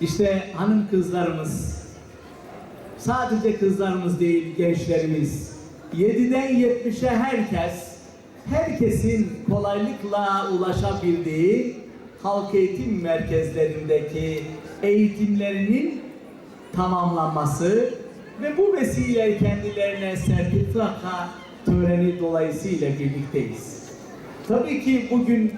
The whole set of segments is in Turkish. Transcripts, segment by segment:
İşte hanım kızlarımız, sadece kızlarımız değil gençlerimiz, 7'den 70'e herkes, herkesin kolaylıkla ulaşabildiği halk eğitim merkezlerindeki eğitimlerinin tamamlanması ve bu vesile kendilerine sertifika töreni dolayısıyla birlikteyiz. Tabii ki bugün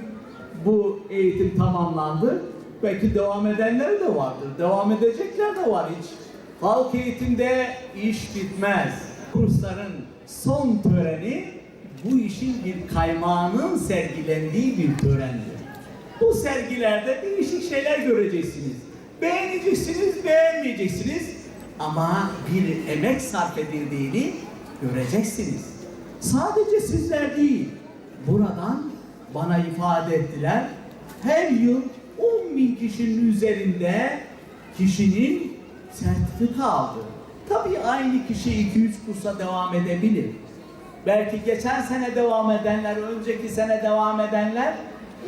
bu eğitim tamamlandı. Belki devam edenler de vardır. Devam edecekler de var hiç. Halk eğitimde iş bitmez. Kursların son töreni bu işin bir kaymağının sergilendiği bir törendir. Bu sergilerde değişik şeyler göreceksiniz. Beğeneceksiniz, beğenmeyeceksiniz. Ama bir emek sarf edildiğini göreceksiniz. Sadece sizler değil, buradan bana ifade ettiler. Her yıl 10 bin kişinin üzerinde kişinin sertifika aldı. Tabii aynı kişi 2-3 kursa devam edebilir. Belki geçen sene devam edenler, önceki sene devam edenler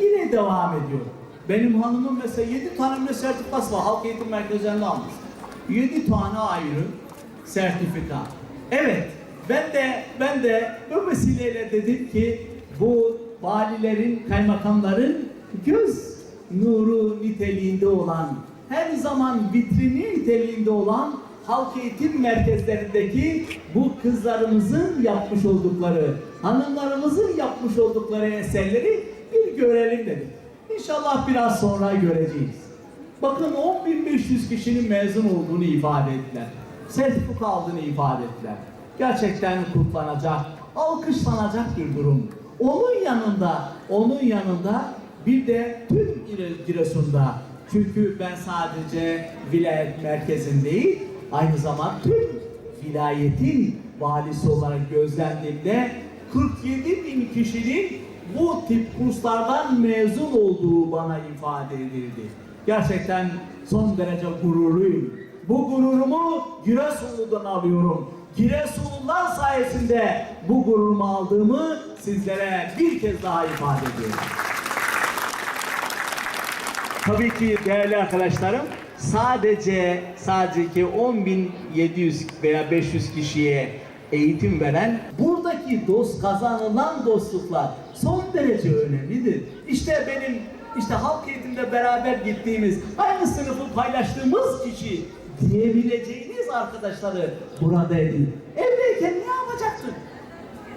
yine devam ediyor. Benim hanımın mesela 7 tane bile sertifikası var. Halk eğitim merkezlerinde almış. 7 tane ayrı sertifika. Evet, ben de ben de bu vesileyle dedim ki bu valilerin, kaymakamların göz nuru niteliğinde olan, her zaman vitrini niteliğinde olan halk eğitim merkezlerindeki bu kızlarımızın yapmış oldukları, hanımlarımızın yapmış oldukları eserleri bir görelim dedik. İnşallah biraz sonra göreceğiz. Bakın 10.500 kişinin mezun olduğunu ifade ettiler. Sertifika aldığını ifade ettiler. Gerçekten kutlanacak, alkışlanacak bir durum. Onun yanında, onun yanında bir de tüm İre- Giresun'da çünkü ben sadece vilayet merkezin değil, aynı zamanda tüm vilayetin valisi olarak gözlemdiğimde 47 bin kişinin bu tip kurslardan mezun olduğu bana ifade edildi. Gerçekten son derece gururluyum. Bu gururumu Giresunlu'dan alıyorum. Giresunlular sayesinde bu gururumu aldığımı sizlere bir kez daha ifade ediyorum. Tabii ki değerli arkadaşlarım sadece sadece ki 10.700 veya 500 kişiye eğitim veren buradaki dost kazanılan dostluklar son derece önemlidir. İşte benim işte halk eğitimde beraber gittiğimiz aynı sınıfı paylaştığımız kişi diyebileceğiniz arkadaşları burada edin. Evdeyken ne yapacaktın?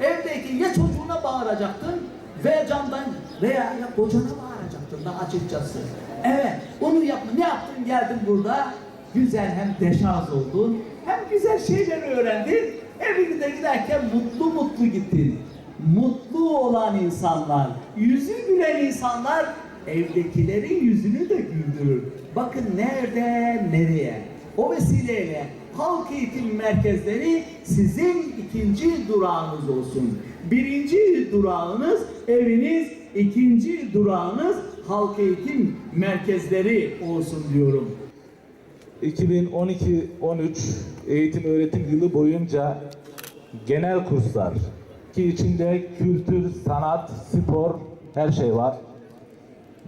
Evdeyken ya çocuğuna bağıracaktın veya camdan veya ya kocana bağıracaktın da açıkçası. Evet, onu yapma. Ne yaptın? Geldin burada. Güzel hem deşarj oldun, hem güzel şeyler öğrendin. Evine de giderken mutlu mutlu gittin. Mutlu olan insanlar, yüzü gülen insanlar evdekilerin yüzünü de güldürür. Bakın nerede, nereye. O vesileyle halk eğitim merkezleri sizin ikinci durağınız olsun. Birinci durağınız eviniz, ikinci durağınız halk eğitim merkezleri olsun diyorum. 2012-13 eğitim öğretim yılı boyunca genel kurslar ki içinde kültür, sanat, spor her şey var.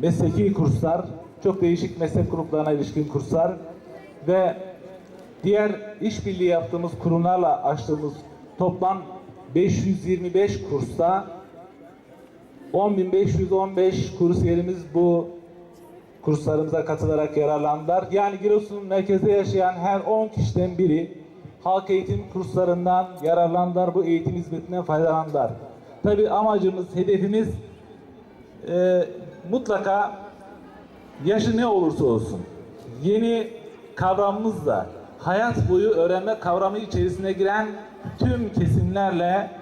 Mesleki kurslar, çok değişik meslek gruplarına ilişkin kurslar ve diğer işbirliği yaptığımız kurumlarla açtığımız toplam 525 kursta 10.515 kursiyerimiz bu kurslarımıza katılarak yararlandılar. Yani Giresun merkezde yaşayan her 10 kişiden biri halk eğitim kurslarından yararlandılar, bu eğitim hizmetinden faydalandılar. Tabi amacımız, hedefimiz e, mutlaka yaşı ne olursa olsun yeni kavramımızla hayat boyu öğrenme kavramı içerisine giren tüm kesimlerle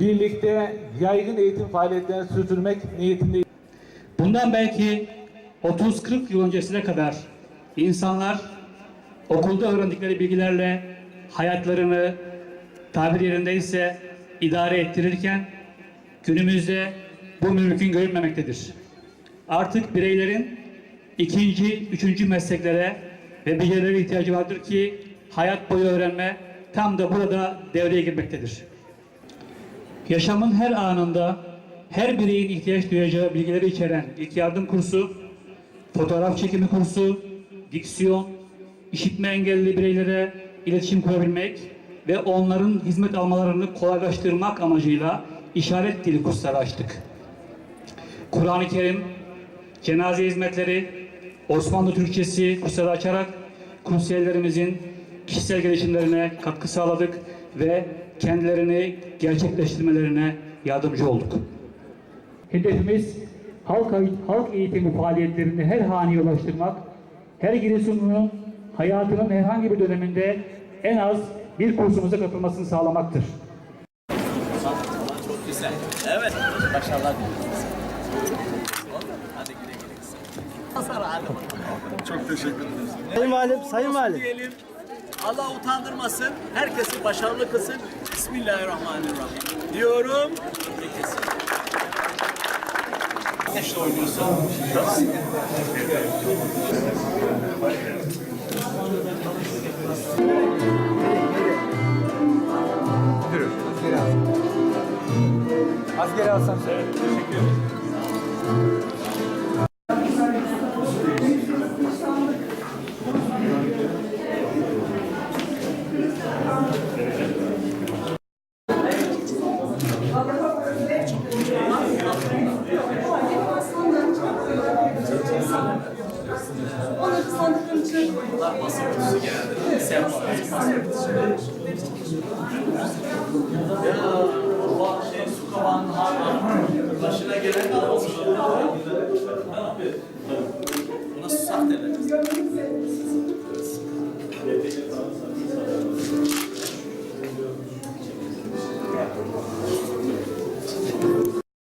birlikte yaygın eğitim faaliyetlerini sürdürmek niyetindeyiz. Bundan belki 30-40 yıl öncesine kadar insanlar okulda öğrendikleri bilgilerle hayatlarını tabir yerindeyse idare ettirirken günümüzde bu mümkün görünmemektedir. Artık bireylerin ikinci, üçüncü mesleklere ve bilgilere ihtiyacı vardır ki hayat boyu öğrenme tam da burada devreye girmektedir. Yaşamın her anında her bireyin ihtiyaç duyacağı bilgileri içeren ilk yardım kursu, fotoğraf çekimi kursu, diksiyon, işitme engelli bireylere iletişim kurabilmek ve onların hizmet almalarını kolaylaştırmak amacıyla işaret dili kursları açtık. Kur'an-ı Kerim, cenaze hizmetleri, Osmanlı Türkçesi kursları açarak kursiyerlerimizin kişisel gelişimlerine katkı sağladık ve kendilerini gerçekleştirmelerine yardımcı olduk. Hedefimiz halk, halk eğitimi faaliyetlerini her haneye ulaştırmak, her Giresunlu'nun hayatının herhangi bir döneminde en az bir kursumuza katılmasını sağlamaktır. Çok güzel. Evet. Başarılar diliyoruz. Hadi güle güle. Çok teşekkür ederiz. Sayın Valim, Sayın Valim. Allah utandırmasın. Herkesi başarılı kılsın. Bismillahirrahmanirrahim. Diyorum. Herkesi. Neşte oynuyorsun. Az geri alsam. Onları sandıkların içine koyuyorlar. Bu şey su kavanın hala başına gelen kalmamış. Bu